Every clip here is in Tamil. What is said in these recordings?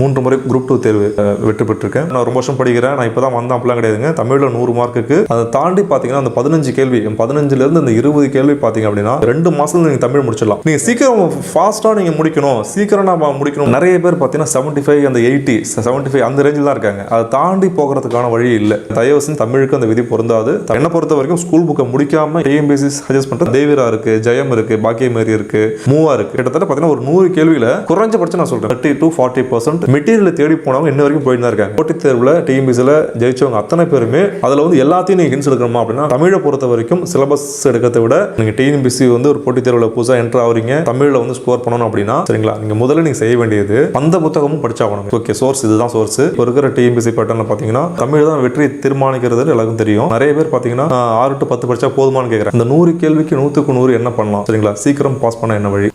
மூன்று முறை குரூப் டூ தேர்வு வெற்றி பெற்றிருக்கேன். நான் ரொம்ப வருஷம் படிக்கிறேன். நான் இப்போ தான் வந்தேன் அப்படிலாம் கிடையாதுங்க. தமிழில் நூறு மார்க்குக்கு அதை தாண்டி பார்த்தீங்கன்னா அந்த பதினஞ்சு கேள்வி பதினஞ்சுலேருந்து அந்த இருபது கேள்வி பார்த்தீங்க அப்படின்னா ரெண்டு மாதத்துல நீங்கள் தமிழ் முடிச்சிடலாம். நீங்கள் சீக்கிரம் ஃபாஸ்ட்டாக நீங்கள் முடிக்கணும். சீக்கிரம் நான் முடிக்கணும். நிறைய பேர் பார்த்தீங்கன்னா செவன்ட்டி ஃபைவ் அந்த எயிட்டி செவன்ட்டி ஃபைவ் அந்த ரேஞ்சில் தான் இருக்காங்க. அதை தாண்டி போகிறதுக்கான வழி இல்லை. தயவு செஞ்சு தமிழுக்கு அந்த விதி பொருந்தாது. என்னை பொறுத்த வரைக்கும் ஸ்கூல் புக்கை முடிக்காம டிஎம்பிசி சஜஸ்ட் பண்ணுறது தேவிரா இருக்கு ஜெயம் இருக்கு பாக்கியமேரி இருக்கு மூவா இருக்கு. கிட்டத்தட்ட பார்த்தீங்கன்னா ஒரு நூறு கேள்வியில் குறைஞ்சபட்சம் நான் சொல்கிறேன் thirty to forty percent material தேடி போனவங்க இன்ன வரைக்கும் போயிட்டு தான் இருக்காங்க. போட்டித் தேர்வில் டிஎம்பிசியில் ஜெயிச்சவங்க அத்தனை பேருமே அதில் வந்து எல்லாத்தையும் நீங்கள் ஹின்ஸ் எடுக்கணுமா அப்படின்னா தமிழை பொறுத்த வரைக்கும் சிலபஸ் எடுக்கிறத விட நீங்கள் டிஎன்பிசி வந்து ஒரு போட்டித் தேர்வில் புதுசாக என்ட்ரு ஆகுறீங்க தமிழில் வந்து ஸ்கோர் பண்ணணும் அப்படின்னா சரிங்களா? நீங்கள் முதல்ல நீங்கள் செய்ய வேண்டியது அந்த புத்தகமும் படிச்சாகணும். ஓகே சோர்ஸ் இதுதான் சோர்ஸ் இப்போ இருக்கிற டிஎம்பிசி பேட்டர்னில் பார்த்தீங்கன்னா தமிழ் தான் வெற்றி தீர்மானிக்கிறது எல்லாருக்கும் தெரியும். நிறைய பேர் பார்த்தீங்கன்னா ஆறு டு பத்து படிச்சா போதுமான்னு கேட்குறேன் இந்த நூறு கேள்விக்கு நூற்றுக்கு நூறு என்ன பண்ணலாம் சரிங்களா? சீக்கிரம் பாஸ் பண்ண என்ன வழி?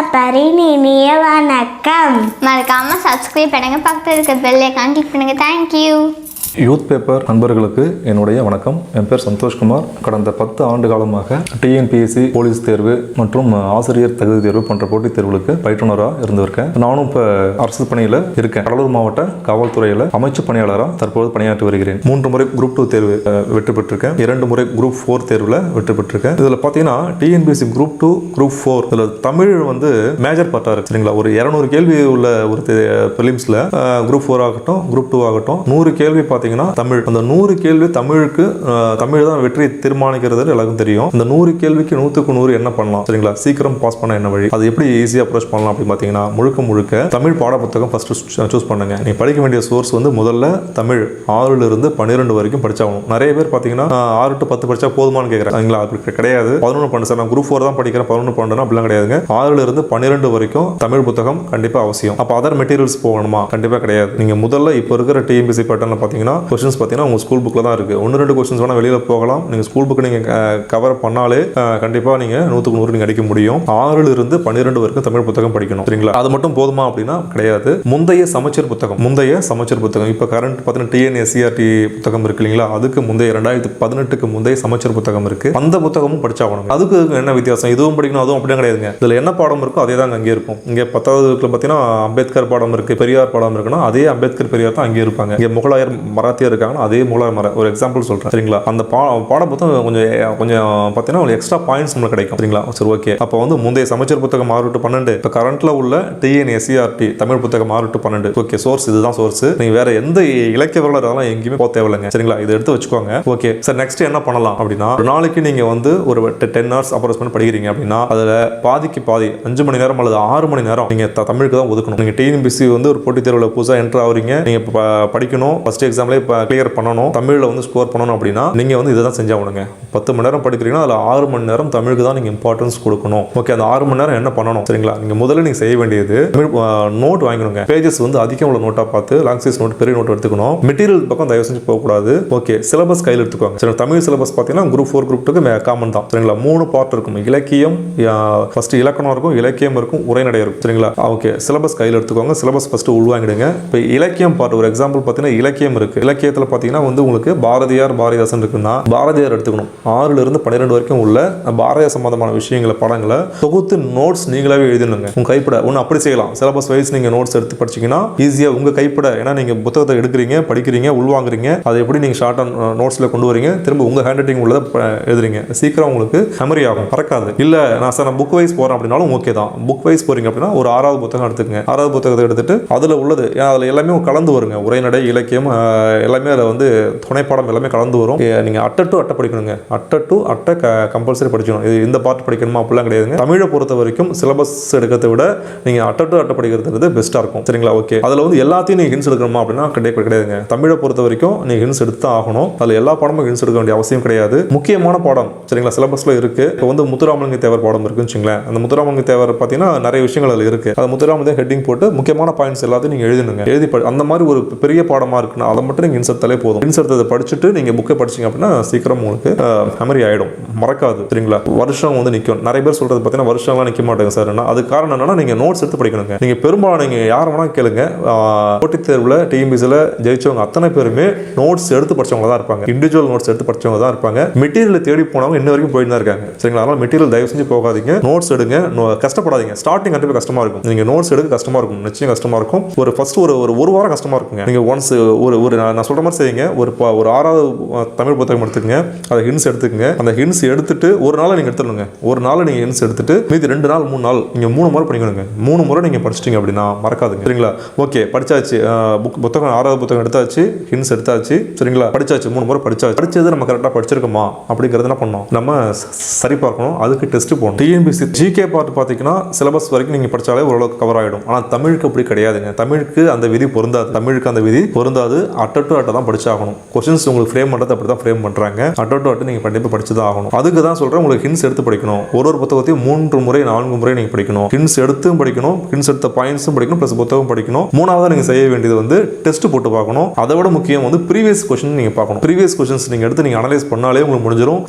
பரி பேப்பரின் வணக்கம். மறக்காம சப்ஸ்கிரைப் பண்ணுங்க பக்கத்தில் இருக்க பெல் ஐக்கான் கிளிக் பண்ணுங்க. தேங்க்யூ யூத் பேப்பர் நண்பர்களுக்கு என்னுடைய வணக்கம். என் பேர் சந்தோஷ்குமார். கடந்த பத்து ஆண்டு காலமாக டிஎன்பிஎஸ்சி போலீஸ் தேர்வு மற்றும் ஆசிரியர் தகுதி தேர்வு போன்ற போட்டித் தேர்வுகளுக்கு பயிற்றுனராக இருந்திருக்கேன். நானும் இப்போ அரசு பணியில் இருக்கேன். கடலூர் மாவட்ட காவல்துறையில் அமைச்சு பணியாளராக தற்போது பணியாற்றி வருகிறேன். மூன்று முறை குரூப் டூ தேர்வு வெற்றி பெற்றிருக்கேன். இரண்டு முறை குரூப் ஃபோர் தேர்வில் வெற்றி பெற்றிருக்கேன். இதில் பார்த்தீங்கன்னா TNPSC group two group four இதில் தமிழ் வந்து மேஜர் பார்ட்டாக இருக்கு சரிங்களா? ஒரு இரநூறு கேள்வி உள்ள ஒரு பிலிம்ஸில் குரூப் ஃபோர் ஆகட்டும் குரூப் டூ ஆகட்டும் நூறு கேள்வி பார்த்து பார்த்தீங்கன்னா தமிழ். அந்த நூறு கேள்வி தமிழுக்கு தமிழ் தான் வெற்றி தீர்மானிக்கிறது எல்லாருக்கும் தெரியும். இந்த நூறு கேள்விக்கு நூற்றுக்கு நூறு என்ன பண்ணலாம்? சரிங்களா? சீக்கிரம் பாஸ் பண்ண என்ன வழி? அது எப்படி ஈஸியாக அப்ரோச் பண்ணலாம் அப்படின்னு பார்த்தீங்கன்னா முழுக்க முழுக்க தமிழ் பாட புத்தகம் ஃபர்ஸ்ட் சூஸ் பண்ணுங்க. நீ படிக்க வேண்டிய சோர்ஸ் வந்து முதல்ல தமிழ். ஆறுல இருந்து பன்னிரெண்டு வரைக்கும் படிச்சாகணும் நிறைய பேர் பார்த்தீங்கன்னா ஆறு டு பத்து படிச்சா போதுமான்னு கேட்குறாங்களா அப்படி கிடையாது. பதினொன்று பன்னெண்டு சார். நான் குரூப் ஃபோர் தான் படிக்கிறேன். பதினொன்று பன்னெண்டு அப்படிலாம் கிடையாதுங்க. ஆறுல இருந்து பன்னிரெண்டு வரைக்கும் தமிழ் புத்தகம் கண்டிப்பாக அவசியம். அப்போ அதர் மெட்டீரியல்ஸ் போகணுமா? கண்டிப்பாக கிடையாது. நீங்கள் முதல்ல இப்போ இருக்கிற டிஎம்பிசி பேட்டர்னில் பார்த்தீங்கன்னா கொஸ்டின்ஸ் பார்த்தீங்கன்னா உங்கள் ஸ்கூல் புக்கில் தான் இருக்குது ஒன்று ரெண்டு கொஸ்டின்ஸ் வேணால் வெளியில் போகலாம். நீங்கள் ஸ்கூல் புக்கு நீங்கள் கவர் பண்ணாலே கண்டிப்பாக நீங்கள் நூற்றுக்கு நூறு நீங்கள் அடிக்க முடியும். ஆறில் இருந்து பன்னிரெண்டு வரைக்கும் தமிழ் புத்தகம் படிக்கணும். சரிங்களா? அது மட்டும் போதுமா அப்படின்னா கிடையாது. முந்தைய சமச்சீர் புத்தகம் முந்தைய சமச்சீர் புத்தகம். இப்போ கரண்ட் பார்த்தீங்கன்னா டிஎன்எஸ்சிஆர்டி புத்தகம் இருக்கு இல்லைங்களா? அதுக்கு முந்தைய ரெண்டாயிரத்தி பதினெட்டுக்கு முந்தைய சமச்சீர் புத்தகம் இருக்குது அந்த புத்தகமும் படிச்சாகணும் அதுக்கு என்ன வித்தியாசம்? இதுவும் படிக்கணும் அதுவும் அப்படியே கிடையாதுங்க. இதில் என்ன பாடம் இருக்கோ அதே தான் அங்கே இருக்கும். இங்கே பத்தாவது பார்த்தீங்கன்னா அம்பேத்கர் பாடம் இருக்குது பெரியார் பாடம் இருக்குன்னா அதே அம்பேத்கர் பெரியார் தான் அங்கே இருப்பாங்க. இங்கே முகலாயர் மராத்தியாக இருக்காங்கன்னா அதே முகலாயர் மர ஒரு எக்ஸாம்பிள் சொல்கிறேன் சரிங்களா? அந்த பா பாட புத்தகம் கொஞ்சம் கொஞ்சம் பார்த்தீங்கன்னா ஒரு எக்ஸ்ட்ரா பாயிண்ட்ஸ் நம்மளுக்கு கிடைக்கும். சரிங்களா? சரி ஓகே. அப்போ வந்து முந்தைய சமைச்சர் புத்தகம் மாறுட்டு பன்னெண்டு. இப்போ கரண்ட்டில் உள்ள டிஎன்எஸ்சிஆர்டி தமிழ் புத்தகம் மாறுட்டு பன்னெண்டு. ஓகே சோர்ஸ் இதுதான் சோர்ஸ் நீங்கள் வேற எந்த இலக்கிய வரலாறு அதெல்லாம் எங்கேயுமே போக தேவையில்லைங்க. சரிங்களா? இதை எடுத்து வச்சுக்கோங்க. ஓகே. சார் நெக்ஸ்ட் என்ன பண்ணலாம் அப்படின்னா ஒரு நாளைக்கு நீங்கள் வந்து ஒரு டென் ஹவர்ஸ் பண்ணி படிக்கிறீங்க அப்படின்னா அதில் பாதிக்கு பாதி அஞ்சு மணி நேரம் அல்லது ஆறு மணி நேரம் நீங்கள் தமிழுக்கு தான் ஒதுக்கணும். நீங்கள் டிஎன்பிசி வந்து ஒரு போட்டித் தேர்வில் புதுசாக என்ட்ரு ஆகுறீங்க. நீங்கள் படிக்கணும். படிக்கணும் ஃபர்ஸ்ட் எக்ஸாம்லேயே கிளியர் பண்ணணும். தமிழில் வந்து ஸ்கோர் பண்ணணும் அப்படின்னா நீங்கள் வந்து இதை தான் செஞ்சாகணுங்க. பத்து மணி நேரம் படிக்கிறீங்கன்னா அதில் ஆறு மணி நேரம் தமிழுக்கு தான் நீங்கள் இம்பார்ட்டன்ஸ் கொடுக்கணும். ஓகே அந்த ஆறு மணி நேரம் என்ன பண்ணணும்? சரிங்களா? நீங்கள் முதல்ல நீங்கள் செய்ய வேண்டியது நோட் வாங்கணுங்க பேஜஸ் வந்து அதிகம் உள்ள நோட்டாக பார்த்து லாங் சைஸ் நோட் பெரிய நோட் எடுத்துக்கணும். மெட்டீரியல் பக்கம் தயவு செஞ்சு போகக்கூடாது ஓகே சிலபஸ் கையில் எடுத்துக்கோங்க. சரி தமிழ் சிலபஸ் பார்த்தீங்கன்னா குரூப் ஃபோர் குரூப் டூக்கு காமன் தான். சரிங்களா? மூணு பார்ட் இருக்கும். இலக்கியம் ஃபர்ஸ்ட் இலக்கணம் இருக்கும் இலக்கியம் இருக்கும் உரைநடை இருக்கும். சரிங்களா? ஓகே சிலபஸ் கையில் எடுத்துக்கோங்க. சிலபஸ் ஃபர்ஸ்ட் உள்வாங்கிடுங்க. இப்போ இலக்கியம் பார்ட் ஒரு எக்ஸாம்பிள் பார்த்தீங்கன்னா இலக்கியம் இருக்கு. இலக்கியத்தில் பார்த்தீங்கன்னா வந்து உங்களுக்கு பாரதியார் பாரதிதாசன் இருக்குன்னா பாரதியார் எடுத்துக்கணும். ஆறுல இருந்து பன்னிரெண்டு வரைக்கும் உள்ள பாரதியார் சம்பந்தமான விஷயங்களை படங்களை தொகுத்து நோட்ஸ் நீங்களாவே எழுதினுங்க உங்க கைப்பட. ஒன்று அப்படி செய்யலாம். சிலபஸ் வைஸ் நீங்க நோட்ஸ் எடுத்து படிச்சீங்கன்னா ஈஸியாக உங்க கைப்பட. ஏன்னா நீங்க புத்தகத்தை எடுக்கிறீங்க படிக்கிறீங்க உள்வாங்குறீங்க. அதை எப்படி நீங்க ஷார்ட் அண்ட் கொண்டு வரீங்க? திரும்ப உங்க ஹேண்ட் ரைட்டிங் உள்ளதை எழுதுறீங்க. சீக்கிரம் உங்களுக்கு மெமரி ஆகும். பறக்காது இல்ல நான் சார் நான் புக் வைஸ் போறேன் அப்படின்னாலும் ஓகே தான். புக் வைஸ் போறீங்க அப்படின்னா ஒரு ஆறாவது புத்தகம் எடுத்துக்கங்க. ஆறாவது புத்தகத்தை எடுத்துட்டு அதுல உள்ளது ஏன்னா எல்லாமே கலந்து வருங்க. உரைநடை இலக்கியம் எல்லாமே அதில் வந்து துணைப்பாடம் எல்லாமே கலந்து வரும். ஏ, அட்டை டு அட்டை படிக்கணுங்க. அட்டை டு அட்டை கம்பல்சரி படிக்கணும் இது இந்த பார்ட் படிக்கணுமா? அப்படிலாம் கிடையாதுங்க. தமிழை பொறுத்த வரைக்கும் சிலபஸ் எடுக்கிறத விட நீங்கள் அட்டை டு அட்டை படிக்கிறது பெஸ்ட்டாக இருக்கும். சரிங்களா? ஓகே அதில் வந்து எல்லாத்தையும் நீங்க ஹின்ஸ் எடுக்கணுமா அப்படின்னா கிடையாது கிடையாதுங்க. தமிழை பொறுத்த வரைக்கும் நீங்கள் ஹின்ஸ் எடுத்து தான் ஆகணும். அதில் எல்லா பாடமும் ஹின்ஸ் எடுக்க வேண்டிய அவசியம் கிடையாது. முக்கியமான பாடம் சரிங்களா? சிலபஸில் இருக்குது இப்போ வந்து முத்துராமலிங்க தேவர் பாடம் இருக்குன்னு வச்சுங்களேன் அந்த முத்துராமலிங்க தேவர் பார்த்தீங்கன்னா நிறைய விஷயங்கள் அதில் இருக்குது அது முத்துராமலிங்க ஹெட்டிங் போட்டு முக்கியமான பாயிண்ட்ஸ் எல்லாத்தையும் நீங்கள் எழுதணுங்க. எழுதி அந்த மாதிரி ஒரு பெரிய பாடமாக இருக்குன்னா அதை மட்டும் மட்டும் நீங்கள் ஹின்ஸ் போதும். ஹின்ஸ் அதை படிச்சுட்டு நீங்கள் புக்கை படிச்சீங்க அப்படின்னா சீக்கிரம் உங்களுக்கு மெமரி ஆகிடும் மறக்காது சரிங்களா? வருஷம் வந்து நிற்கும் நிறைய பேர் சொல்கிறது பார்த்தீங்கன்னா வருஷம்லாம் நிற்க மாட்டேங்க சார். அது காரணம் என்னன்னா நீங்கள் நோட்ஸ் எடுத்து படிக்கணுங்க. நீங்கள் பெரும்பாலும் நீங்கள் யார் வேணால் கேளுங்க. போட்டித் தேர்வில் டிஎம்பிசியில் ஜெயிச்சவங்க அத்தனை பேருமே நோட்ஸ் எடுத்து படித்தவங்க தான் இருப்பாங்க. இண்டிவிஜுவல் நோட்ஸ் எடுத்து படிச்சவங்க தான் இருப்பாங்க. மெட்டீரியல் தேடி போனவங்க இன்ன வரைக்கும் போயிட்டு தான் இருக்காங்க. சரிங்களா? அதனால் மெட்டீரியல் தயவு செஞ்சு போகாதீங்க. நோட்ஸ் எடுங்க. கஷ்டப்படாதீங்க. ஸ்டார்டிங் கண்டிப்பாக கஷ்டமாக இருக்கும். நீங்கள் நோட்ஸ் எடுக்க கஷ்டமாக இருக்கும். நிச்சயம் கஷ்டமாக இருக்கும். ஒரு ஃபஸ்ட்டு ஒரு ஒரு ஒரு வாரம் கஷ்டமாக இருக்குங்க. நீங்கள் ஒன்ஸ் ஒரு ஒரு நான் நான் சொல்கிற மாதிரி செய்யுங்க. ஒரு ப- ஒரு ஆறாவது தமிழ் புத்தகம் எடுத்துக்கங்க. அதை ஹின்ஸ் எடுத்துக்கங்க. அந்த ஹின்ஸ் எடுத்துட்டு ஒரு நாளை நீங்கள் எடுத்துடணுங்க. ஒரு நாள் நீங்கள் ஹின்ஸ் எடுத்துட்டு மீதி ரெண்டு நாள் மூணு நாள் நீங்கள் மூணு முறை பண்ணிக்கணுங்க மூணு முறை நீங்கள் படிச்சிட்டிங்க அப்படின்னா மறக்காதுங்க. சரிங்களா? ஓகே படிச்சாச்சு. புக் புத்தகம் ஆறாவது புத்தகம் எடுத்தாச்சு ஹின்ஸ் எடுத்தாச்சு. சரிங்களா? படிச்சாச்சு மூணு முறை படித்தாச்சு படித்தது நம்ம கரெக்டாக படிச்சிருக்கோமா? அப்படிங்கிறது என்ன பண்ணோம் நம்ம சரி பார்க்கணும். அதுக்கு டெஸ்ட் போகணும் டிஎன்பிசி ஜிகே பார்ட் பார்த்தீங்கன்னா சிலபஸ் வரைக்கும் நீங்கள் படித்தாலே ஓரளவுக்கு கவர் ஆகிடும் ஆனால் தமிழுக்கு அப்படி கிடையாதுங்க. தமிழுக்கு அந்த விதி பொருந்தாது. தமிழுக்கு அந்த விதி பொருந்தாது. அட்டோ டு அட்டை தான் படிச்சாகணும். கொஸ்டின்ஸ் உங்களுக்கு ஃப்ரேம் பண்ணுறது அப்படி தான் ஃப்ரேம் பண்ணுறாங்க அட்ட டு அட்டை நீங்கள் கண்டிப்பாக படிச்சு தான் ஆகணும். அதுக்கு தான் சொல்கிறேன் உங்களுக்கு ஹின்ஸ் எடுத்து படிக்கணும். ஒரு ஒரு புத்தகத்தையும் மூன்று முறை நான்கு முறை நீங்கள் படிக்கணும். ஹின்ஸ் எடுத்தும் படிக்கணும் ஹின்ஸ் எடுத்த பாயிண்ட்ஸும் படிக்கணும் ப்ளஸ் புத்தகம் படிக்கணும். மூணாவது நீங்கள் செய்ய வேண்டியது வந்து டெஸ்ட் போட்டு பார்க்கணும். அதை விட முக்கியம் வந்து ப்ரீவியஸ் கொஸ்டின் நீங்கள் பார்க்கணும். ப்ரீவியஸ் கொஸ்டின்ஸ் நீங்கள் எடுத்து நீங்கள் அனலைஸ் பண்ணாலே உங்களுக்கு முடிஞ்சிடும்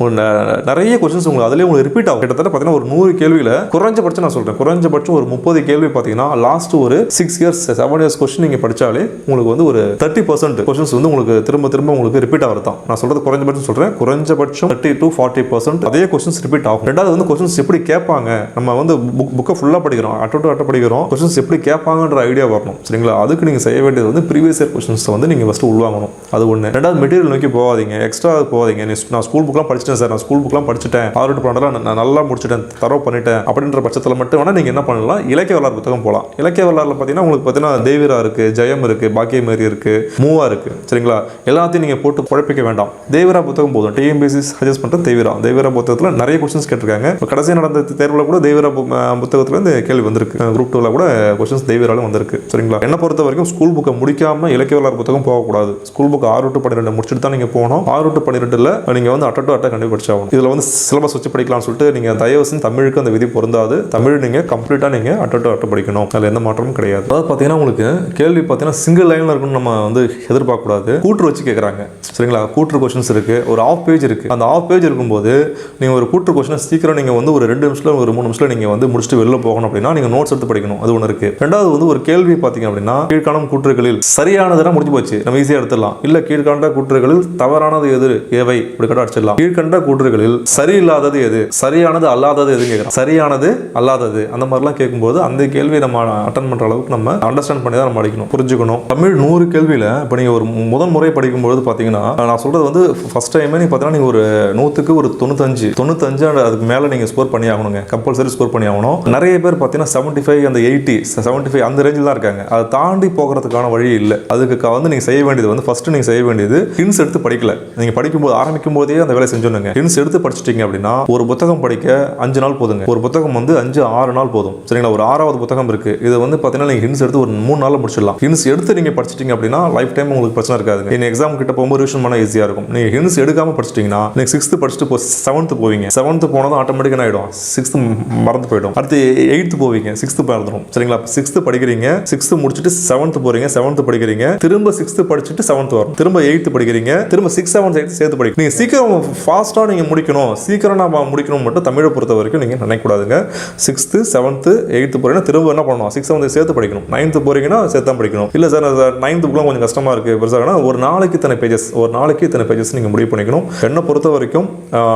நிறைய கொஸ்டின்ஸ் உங்களுக்கு அதிலே உங்களுக்கு ரிப்பீட் ஆகும். கிட்டத்தட்ட பார்த்தீங்கன்னா ஒரு நூறு கேள்வியில் குறைஞ்சபட்சம் நான் சொல்கிறேன் குறைஞ்சபட்சம் ஒரு முப்பது கேள்வி பார்த்தீங்கன்னா லாஸ்ட் ஒரு six years seven years question நீங்கள் படித்தாலே உங்களுக்கு வந்து ஒரு தேர்ட்டி பர்சன்ட் கொஸ்டின்ஸ் வந்து உங்களுக்கு திரும்ப திரும்ப உங்களுக்கு ரிப்பீட் ஆகிறது தான். நான் சொல்கிறது குறைஞ்சபட்சம் சொல்கிறேன் குறைஞ்சபட்சம் தேர்ட்டி டு ஃபார்ட்டி பர்சன்ட் அதே கொஸ்டின்ஸ் ரிப்பீட் ஆகும். ரெண்டாவது வந்து கொஸ்டின்ஸ் எப்படி கேட்பாங்க? நம்ம வந்து புக் புக்கை ஃபுல்லாக படிக்கிறோம். அட்டோ டு அட்டை படிக்கிறோம். கொஸ்டின்ஸ் எப்படி கேட்பாங்கன்ற ஐடியா வரணும். சரிங்களா? அதுக்கு நீங்கள் செய்ய வேண்டியது வந்து ப்ரீவியஸ் இயர் கொஸ்டின்ஸ் வந்து நீங்கள் ஃபஸ்ட்டு உள்வாங்கணும். அது ஒன்று ரெண்டாவது மெட்டீரியல் நோக்கி போகாதீங்க. எக்ஸ்ட்ரா போகாதீங்க. நான் ஸ்கூல் புக்லாம் படிச்சிட்டேன் சார் நான் ஸ்கூல் புக்லாம் படிச்சிட்டேன். ஆறு பண்ணலாம் நான் நல்லா முடிச்சிட்டேன். தரவு பண்ணிட்டேன். அப்படின்ற பட்சத்தில் மட்டும் வேணால் நீங்கள் என்ன பண்ணலாம்? இலக்கிய வரலாறு புத்தகம் போகலாம் இலக்கிய வரலாறுல பார்த்தீங்கன்னா உங்களுக்கு பார்த்தீங்கன்னா தேவிரா இருக்குது ஜெயம் இருக்குது பாக்கியமேரி இருக்குது மூவா இருக்குது சரிங்களா? எல்லாத்தையும் நீங்கள் போட்டு குழப்பிக்க வேண்டாம். தேவிரா புத்தகம் போதும். டிஎம்பிசி சஜஸ்ட் பண்ணுறது தேவிரா. தேவிரா புத்தகத்தில் நிறைய கொஸ்டின்ஸ் கேட்டிருக்காங்க. இப்போ கடைசி நடந்த தேர்வில் கூட தேவிரா பு- புத்தகத்துல இருந்து கேள்வி வந்திருக்கு. குரூப் டூவில் கூட கொஸ்டின்ஸ் தேவிராலும் வந்திருக்கு. சரிங்களா? என்ன பொறுத்த வரைக்கும் ஸ்கூல் புக்கை முடிக்காம இலக்கிய வரலாறு புத்தகம் போகக்கூடாது. ஸ்கூல் புக் ஆறு டு பன்னிரெண்டு முடிச்சுட்டு தான் நீங்கள் போகணும். ஆறு டு பன்னிரெண்டில் நீங்கள் வந்து அட்டை டு அட்டை கண்டுபிடிச்சாகணும். இதில் வந்து சிலபஸ் வச்சு படிக்கலாம்னு சொல்லிட்டு நீங்கள் தயவு செஞ்சு தமிழுக்கு அந்த விதி பொருந்தாது. தமிழ் நீங்கள் கம்ப்ளீட்டாக நீங்கள் அட்டை டு அட்டை படிக்கணும். அதில் எந்த மாற்றமும் கிடையாது. அதாவது பார்த்தீங்கன்னா உங்களுக்கு கேள்வி பார்த்தீங்கன்னா சிங்கிள் லைனில் இருக்குன்னு நம்ம வந்து எதிர்பார்க்கக்கூடாது கூற்று வச்சு கேட்குறாங்க சரிங்களா? கூற்று கொஷின்ஸ் இருக்குது ஒரு ஆஃப் பேஜ் இருக்குது அந்த ஆஃப் பேஜ் இருக்கும்போது நீங்கள் ஒரு கூற்று கொஷினை சீக்கிரம் நீங்கள் வந்து ஒரு ரெண்டு நிமிஷத்தில் ஒரு மூணு நிமிஷத்தில் நீங்கள் வந்து முடிச்சுட்டு வெளில போகணும் அப்படின்னா நீங்கள் நோட்ஸ் எடுத்து படிக்கணும். அது ஒன்று இருக்குது ரெண்டாவது வந்து ஒரு கேள்வி பார்த்தீங்க அப்படின்னா கீழ்காணும் கூற்றுகளில் சரியானதுனா முடிஞ்சு போச்சு. நம்ம ஈஸியாக எடுத்துடலாம். இல்லை கீழ்கண்ட கூற்றுகளில் தவறானது எது? ஏவை இப்படி கட்ட அடிச்சிடலாம். கீழ்கண்ட கூற்றுகளில் சரியில்லாதது எது? சரியானது அல்லாதது எது கேட்குறோம் சரியானது அல்லாதது. அந்த மாதிரிலாம் கேட்கும்போது அந்த கேள்வி நம்ம அட்டன் பண்ணுற அளவுக்கு நம்ம அண்டர்ஸ்டாண்ட் பண்ணி தான் நம்ம அடிக்கணும். புரிஞ்சுக்கணும். தமிழ் நூறு கேள்வியில் இப்போ நீங்கள் ஒரு முதல் முறை படிக்கும்பொழுது பார்த்தீங்கன்னா நான் சொல்கிறது வந்து ஃபஸ்ட் டைமே நீங்கள் பார்த்தீங்கன்னா நீங்கள் ஒரு நூற்றுக்கு ஒரு தொண்ணூத்தஞ்சு தொண்ணூத்தஞ்சு அதுக்கு மேலே நீங்கள் ஸ்கோர் பண்ணி ஆகணுங்க. கம்பல்சரி ஸ்கோர் பண்ணி ஆகணும். நிறைய பேர் பார்த்தீங்கன்னா செவன்ட்டி ஃபைவ் அந்த எயிட்டி செவன்ட்டி ஃபைவ் அந்த ரேஞ்சில் தான் இருக்காங்க. அதை தாண்டி போகிறதுக்கான வழி இல்லை. அதுக்கு வந்து நீங்கள் செய்ய வேண்டியது வந்து ஃபஸ்ட்டு நீங்கள் செய்ய வேண்டியது ஹின்ஸ் எடுத்து படிக்கல. நீங்கள் படிக்கும்போது ஆரம்பிக்கும் போதே அந்த வேலை செஞ்சுடுங்க ஹின்ஸ் எடுத்து படிச்சிட்டிங்க அப்படின்னா ஒரு புத்தகம் படிக்க அஞ்சு நாள் போதுங்க. ஒரு புத்தகம் வந்து அஞ்சு ஆறு நாள் போதும். சரிங்களா? ஒரு ஆறாவது புத்தகம் இருக்குது இது வந்து பார்த்தீங்கன்னா நீங்கள் ஹின்ஸ் எடுத்து ஒரு மூணு நாளில் முடிச்சிடலாம். ஹின்ஸ் எடுத்து நீங்கள் படிச்சிட்டீங்க அப்படின்னா லைஃப் டைம் உங்களுக்கு பிரச்சனை இருக்காதுங்க. நீங்கள் எக்ஸாம் கிட்ட போகும்போது ரிவிஷன் பண்ண ஈஸியாக இருக்கும். நீங்கள் ஹின்ஸ் எடுக்காம படிச்சிட்டிங்கன்னா நீங்கள் சிக்ஸ்த்து படிச்சுட்டு போ செவன்த்து போவீங்க. செவன்த்து போனதும் ஆட்டோமேட்டிக்காக ஆகிடும் சிக்ஸ்த்து மறந்து போயிடும். அடுத்து எயித்து போவீங்க. சிக்ஸ்த்து மறந்துடும். சரிங்களா? சிக்ஸ்த்து படிக்கிறீங்க. சிக்ஸ்த்து முடிச்சுட்டு செவன்த்து போறீங்க. செவன்த்து படிக்கிறீங்க. திரும்ப சிக்ஸ்த்து படிச்சுட்டு செவன்த் வரும். திரும்ப எயித்து படிக்கிறீங்க. திரும்ப சிக்ஸ் செவன்த் எயித்து சேர்த்து படிக்கணும் நீங்கள் சீக்கிரம் ஃபாஸ்ட்டாக நீங்கள் முடிக்கணும். சீக்கிரம் நான் முடிக்கணும் மட்டும் தமிழை பொறுத்த வரைக்கும் நீங்கள் நினைக்கக்கூடாதுங்க. சிக்ஸ்த்து செவன்த்து எயித்து போறீங்கன்னா திரும்ப என்ன பண்ணணும்? சிக்ஸ் செவன்த்து சேர்த்து படிக்கணும். நைன்த்து போறீங்கன்னா சேர்த்து தான் படிக்கணும். இல்லை சார் நைன்த்துக்குலாம் கொஞ்சம் கஷ்டமாக இருக்குது பெருசாக ஒரு நாளைக்கு இத்தனை பேஜஸ் ஒரு நாளைக்கு இத்தனை பேஜஸ் நீங்கள் முடிவு பண்ணிக்கணும். என்னை பொறுத்த வரைக்கும்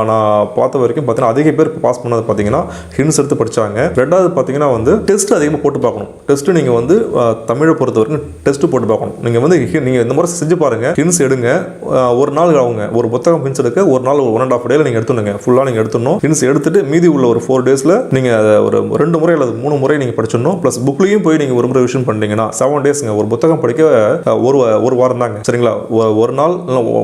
நான் பார்த்த வரைக்கும் பார்த்தீங்கன்னா அதிக பேர் பாஸ் பண்ணது பார்த்தீங்கன்னா ஹின்ஸ் எடுத்து படித்தாங்க ரெண்டாவது பார்த்தீங்கன்னா வந்து டெஸ்ட் அதிகமாக போட்டு பார்க்கணும். டெஸ்ட்டு நீங்கள் வந்து தமிழை பொறுத்த வரைக்கும் டெஸ்ட் போட்டு பார்க்கணும். நீங்கள் வந்து நீங்கள் இந்த முறை செஞ்சு பாருங்கள் ஹின்ஸ் எடுங்க ஒரு நாள் ஆகுங்க ஒரு புத்தகம் ஹின்ஸ் எடுக்க ஒரு நாள் ஒன் அண்ட் ஆஃப் டேல நீங்கள் எடுத்துணுங்க ஃபுல்லாக நீங்கள் எடுத்துடணும். ஹின்ஸ் எடுத்துட்டு மீதி உள்ள ஒரு ஃபோர் டேஸில் நீங்கள் ஒரு ரெண்டு முறை அல்லது மூணு முறை நீங்கள் படிச்சிடணும். ப்ளஸ் புக்லேயும் போய் நீங்கள் ஒரு முறை விஷயம் பண்ணிட்டீங்கன்னா செவன் டேஸ்ங்க ஒரு புத்தகம் படிக்க ஒரு ஒரு வாரம் தாங்க சரிங்களா? ஒரு நாள்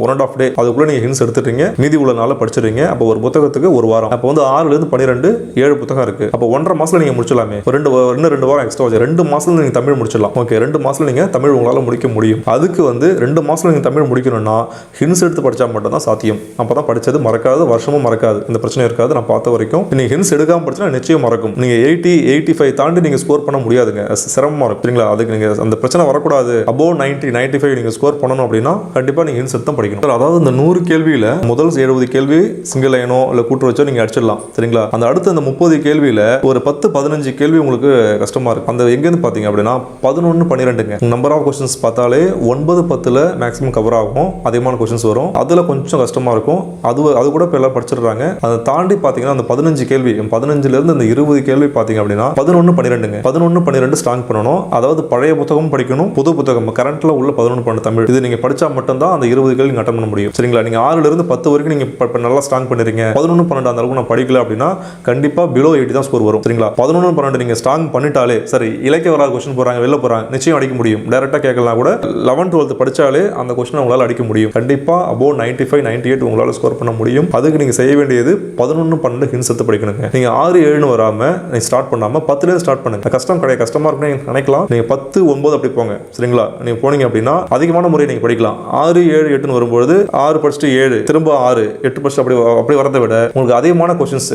ஒன் அண்ட் ஆஃப் டே அதுக்குள்ளே நீங்கள் ஹின்ஸ் எடுத்துட்டீங்க. மீதி உள்ள நாளில் படிச்சிருங்க அப்போ ஒரு புத்தகத்துக்கு ஒரு வாரம். அப்போ வந்து ஆறுலேருந்து பன்னிரெண்டு ஏழு புத்தகம் இருக்கு. அப்போ ஒன்றரை மாசத்துல நீங்கள் முடிச்சிடலாமே. ரெண்டு இன்னும் ரெண்டு வாரம் எக்ஸ்ட்ரா வச்சு. ரெண்டு மாசத்துல நீங்கள் தமிழ் முடிச்சிடலாம். ஓகே ரெண்டு மாசத்துல நீங்கள் தமிழ் உங்களால் முடிக்க முடியும். அதுக்கு வந்து ரெண்டு மாசத்துல நீங்கள் தமிழ் முடிக்கணும்னா ஹின்ஸ் எடுத்து படிச்சா மட்டும் தான் சாத்தியம். அப்போ தான் படிச்சது மறக்காது வருஷமும் மறக்காது. இந்த பிரச்சனை இருக்காது. நான் பார்த்த வரைக்கும் நீங்கள் ஹின்ஸ் எடுக்காம படிச்சா நிச்சயம் மறக்கும். நீங்கள் எயிட்டி எயிட்டி ஃபைவ் தாண்டி நீங்கள் ஸ்கோர் பண்ண முடியாதுங்க. சிரமமா இருக்கும். சரிங்களா? அதுக்கு நீங்கள் அந்த பிரச்சனை வரக்கூடாது. அபோவ் நைன்ட்டி நைன்ட்டி ஃபைவ் நீங்கள் நீங்கள் ஸ்கோர் பண்ணணும் அப்படின்னா கண்டிப்பாக நீங்கள் ஹின்ஸ் சத்தம் தான் படிக்கணும். அதாவது இந்த நூறு கேள்வியில் முதல் எழுபது கேள்வி சிங்கிள் லைனோ இல்லை கூட்டு வச்சோ நீங்கள் அடிச்சிடலாம். சரிங்களா? அந்த அடுத்த அந்த முப்பது கேள்வியில் ஒரு பத்து பதினஞ்சு கேள்வி உங்களுக்கு கஷ்டமாக இருக்கும். அந்த எங்கேருந்து பார்த்தீங்க அப்படின்னா பதினொன்று பன்னிரெண்டுங்க. நம்பர் ஆஃப் கொஸ்டின்ஸ் பார்த்தாலே ஒன்பது பத்தில் மேக்ஸிமம் கவர் ஆகும். அதிகமான கொஸ்டின்ஸ் வரும். அதில் கொஞ்சம் கஷ்டமாக இருக்கும். அது அது கூட இப்போ எல்லாம் படிச்சிடுறாங்க. அதை தாண்டி பார்த்தீங்கன்னா அந்த பதினஞ்சு கேள்வி பதினஞ்சுலேருந்து அந்த இருபது கேள்வி பார்த்தீங்க அப்படின்னா பதினொன்று பன்னிரெண்டுங்க. பதினொன்று பன்னிரெண்டு ஸ்ட்ராங் பண்ணணும். அதாவது பழைய புத்தகம் படிக்கணும். புது புத்தகம் கரண்ட்டில் உள்ள பதினொன்று பன்னெண்டு தமிழ். இது நீங்கள் படிச்சா மட்டும்தான் அந்த இருபது கேள்வி அட்டன் பண்ண முடியும். சரிங்களா? நீங்கள் ஆறுல இருந்து பத்து வரைக்கும் நீங்கள் நல்லா ஸ்ட்ராங் பண்ணிருக்கீங்க. பதினொன்று பன்னெண்டு அந்த அளவுக்கு நான் படிக்கல அப்படின்னா கண்டிப்பாக பிலோ எயிட்டி தான் ஸ்கோர் வரும். சரிங்களா? பதினொன்று பன்னெண்டு நீங்கள் ஸ்ட்ராங் பண்ணிட்டாலே சரி இலக்கிய வராத கொஸ்டின் போகிறாங்க வெளில போகிறாங்க நிச்சயம் அடிக்க முடியும். டேரெக்டாக கேட்கலாம் கூட லெவன் டுவெல்த் படிச்சாலே அந்த கொஸ்டின் உங்களால் அடிக்க முடியும். கண்டிப்பாக above ninety five ninety eight உங்களால் ஸ்கோர் பண்ண முடியும். அதுக்கு நீங்கள் செய்ய வேண்டியது பதினொன்று பன்னெண்டு ஹின்ஸ் எடுத்து படிக்கணுங்க. நீங்கள் ஆறு ஏழுன்னு வராமல் நீங்கள் ஸ்டார்ட் பண்ணாமல் பத்துலேருந்து ஸ்டார்ட் பண்ணுங்க. கஷ்டம் கிடையாது. கஷ்டமாக இருக்குன்னு நினைக்கலாம். நீங்கள் பத்து ஒன்பது அப்படி போங்க. சரிங்களா? நீங்கள் போனீங்க அப்படின்னா அதிகமான முறை நீங்கள் படிக்கலாம். ஆறு ஏழு எட்டுன்னு வரும்போது ஆறு படிச்சுட்டு ஏழு. திரும்ப ஆறு எட்டு படிச்சுட்டு அப்படி அப்படி வரதை விட உங்களுக்கு அதிகமான கொஸ்டின்ஸ்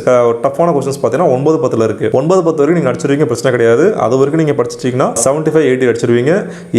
டஃப்பான கொஸ்டின்ஸ் பார்த்தீங்கன்னா ஒன்பது பத்தில் இருக்கு. ஒன்பது பத்து வரைக்கும் நீங்கள் அடிச்சிருவீங்க பிரச்சனை கிடையாது. அது வரைக்கும் நீங்கள் படிச்சிட்டீங்கன்னா seventy five eighty அடிச்சிருவீங்க.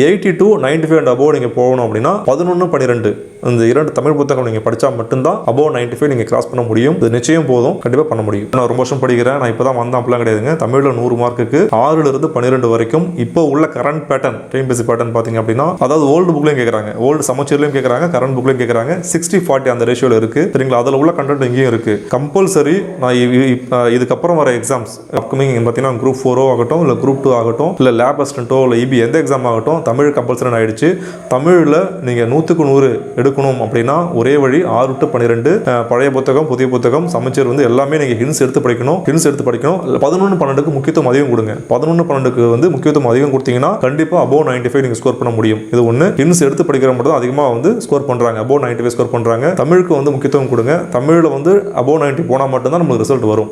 Eighty to ninety five and above நீங்கள் போகணும் அப்படின்னா பதினொன்று பன்னிரெண்டு. இந்த இரண்டு தமிழ் புத்தகம் நீங்கள் படிச்சா மட்டும்தான் அபோவ் நைன்டி ஃபைவ் நீங்கள் கிராஸ் பண்ண முடியும். இது நிச்சயம் போதும். கண்டிப்பாக பண்ண முடியும். நான் ரொம்ப வருஷம் படிக்கிறேன். நான் இப்போ தான் வந்தேன் அப்படிலாம் கிடையாதுங்க. தமிழில் நூறு மார்க்குக்கு ஆறுல இருந்து பன்னிரெண்டு வரைக்கும் இப்போ உள்ள கரண்ட் பேட்டர்ன் டைம் பேசி பேட்டர்ன் பார்த்தீங்க அப்படின்னா அதாவது ஓல்டு புக்லையும் கேட்குறாங்க ஓல்டு சமச்சீர்லையும் கேட்குறாங்க கரண்ட் புக்லையும் கேட்குறாங்க சிக்ஸ்டி ஃபார்ட்டி அந்த ரேஷியோவில் இருக்கு. சரிங்களா? அதில் உள்ள கண்டென்ட் இங்கேயும் இருக்கு. கம்பல்சரி நான் இ- இதுக்கப்புறம் வர எக்ஸாம்ஸ் அப்கமிங் பார்த்தீங்கன்னா குரூப் ஃபோரோ ஆகட்டும் இல்லை குரூப் டூ ஆகட்டும் இல்லை லேப் அசிஸ்டண்ட்டோ இல்லை இபி எந்த எக்ஸாம் ஆகட்டும் தமிழ் கம்பல்சரி ஆயிடுச்சு. தமிழில் நீங்கள் நூற்றுக்கு நூறு எடுக்கணும் அப்படின்னா ஒரே வழி ஆறு டு பன்னிரெண்டு பழைய புத்தகம் புதிய புத்தகம் சமைச்சர் வந்து எல்லாமே நீங்கள் ஹின்ஸ் எடுத்து படிக்கணும் ஹின்ஸ் எடுத்து படிக்கணும். பதினொன்று பன்னெண்டுக்கு முக்கியத்துவம் அதிகம் கொடுங்க. பதினொன்று பன்னெண்டுக்கு வந்து முக்கியத்துவம் அதிகம் கொடுத்தீங்கன்னா கண்டிப்பாக அபோவ் நைன்டி ஃபைவ் நீங்கள் ஸ்கோர் பண்ண முடியும். இது ஒன்று ஹின்ஸ் எடுத்து படிக்கிற மட்டும் தான் அதிகமாக வந்து ஸ்கோர் பண்ணுறாங்க அபோவ் நைன்டி ஃபைவ் ஸ்கோர் பண்ணுறாங்க தமிழுக்கு வந்து முக்கியத்துவம் கொடுங்க. தமிழில் வந்து அபோவ் நைன்டி போனால் மட்டும்தான் நமக்கு ரிசல்ட் வரும்.